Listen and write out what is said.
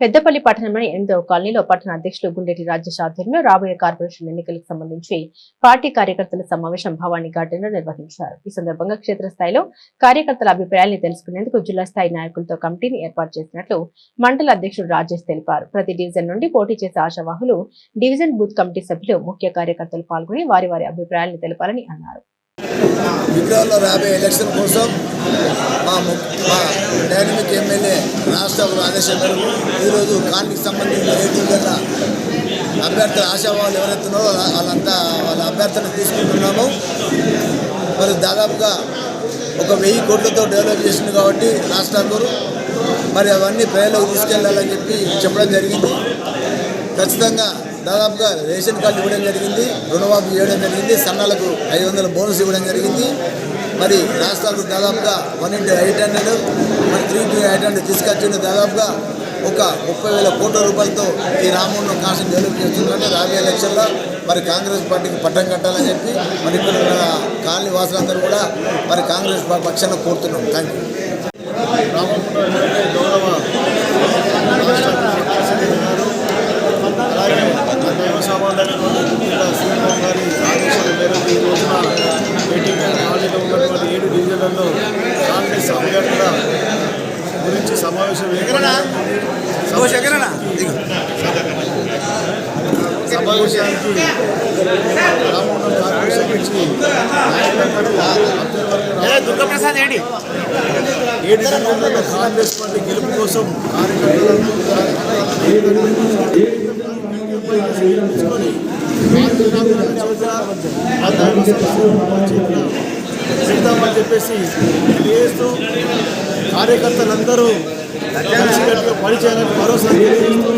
పెద్దపల్లి పట్టణంలోని ఎనిమిదవ కాలనీలో పట్టణ అధ్యక్షులు గుండెటి రాజేష్ ఆధ్వర్యంలో రాబోయే కార్పొరేషన్ ఎన్నికలకు సంబంధించి పార్టీ కార్యకర్తల సమావేశం భవానీ గార్డెన్లో నిర్వహించారు. ఈ సందర్భంగా క్షేత్రస్థాయిలో కార్యకర్తల అభిప్రాయాన్ని తెలుసుకునేందుకు జిల్లా స్థాయి నాయకులతో కమిటీని ఏర్పాటు చేసినట్లు మండల అధ్యక్షుడు రాజేష్ తెలిపారు. ప్రతి డివిజన్ నుండి పోటీ చేసే ఆశావాహులు డివిజన్ బూత్ కమిటీ సభ్యులు ముఖ్య కార్యకర్తలు పాల్గొని వారి వారి అభిప్రాయాలను తెలపాలని అన్నారు. రాబోయే ఎలక్షన్ కోసం మా మా డైనమిక్ ఎమ్మెల్యే రాష్ట్ర ఆదేశం మేరకు ఈరోజు కాలనీకి సంబంధించిన ఏడుగల అభ్యర్థుల ఆశావాళ్ళు ఎవరెత్తున్నారో వాళ్ళంతా వాళ్ళ అభ్యర్థులను తీసుకుంటున్నాము. మరి దాదాపుగా ఒక వెయ్యి కోట్లతో డెవలప్ చేసింది కాబట్టి రాష్ట్రాలు మరి అవన్నీ ప్రజలకు తీసుకెళ్ళాలని చెప్పి చెప్పడం జరిగింది. ఖచ్చితంగా దాదాపుగా రేషన్ కార్డు ఇవ్వడం జరిగింది రుణమాఫీ ఇవ్వడం జరిగింది సన్నాలకు ఐదు వందల బోనస్ ఇవ్వడం జరిగింది. మరి రాష్ట్రాలకు దాదాపుగా వన్ ఇంటూ ఎయిట్ హండ్రెడ్ మరి త్రీ ఇంటూ ఎయిట్ హండ్రెడ్ తీసుకొచ్చిన దాదాపుగా ఒక ముప్పై వేల కోట్ల రూపాయలతో ఈ రామోహన్ కాన్స్టిట్యూషన్ డెవలప్ చేస్తుందంటే రాబోయే ఎలక్షన్లో మరి కాంగ్రెస్ పార్టీకి పట్టం కట్టాలని చెప్పి మరి ఇక్కడ కాలనీ వాసులందరూ కూడా మరి కాంగ్రెస్ పార్టీ పక్షాన కోరుతున్నాం. థ్యాంక్ యూ డివిజన్లలో కాంగ్రెస్ అభ్యర్థుల గురించి సమావేశం సమావేశానికి నుంచి దుర్గప్రసాద్ ఏడు జిల్లాలలో కాంగ్రెస్ పార్టీ గెలుపు కోసం చేద్దామని చెప్పేసి తెలియజేస్తూ కార్యకర్తలందరూ కలిసికట్టుగా పనిచేయాలని భరోసా తెలియజేస్తూ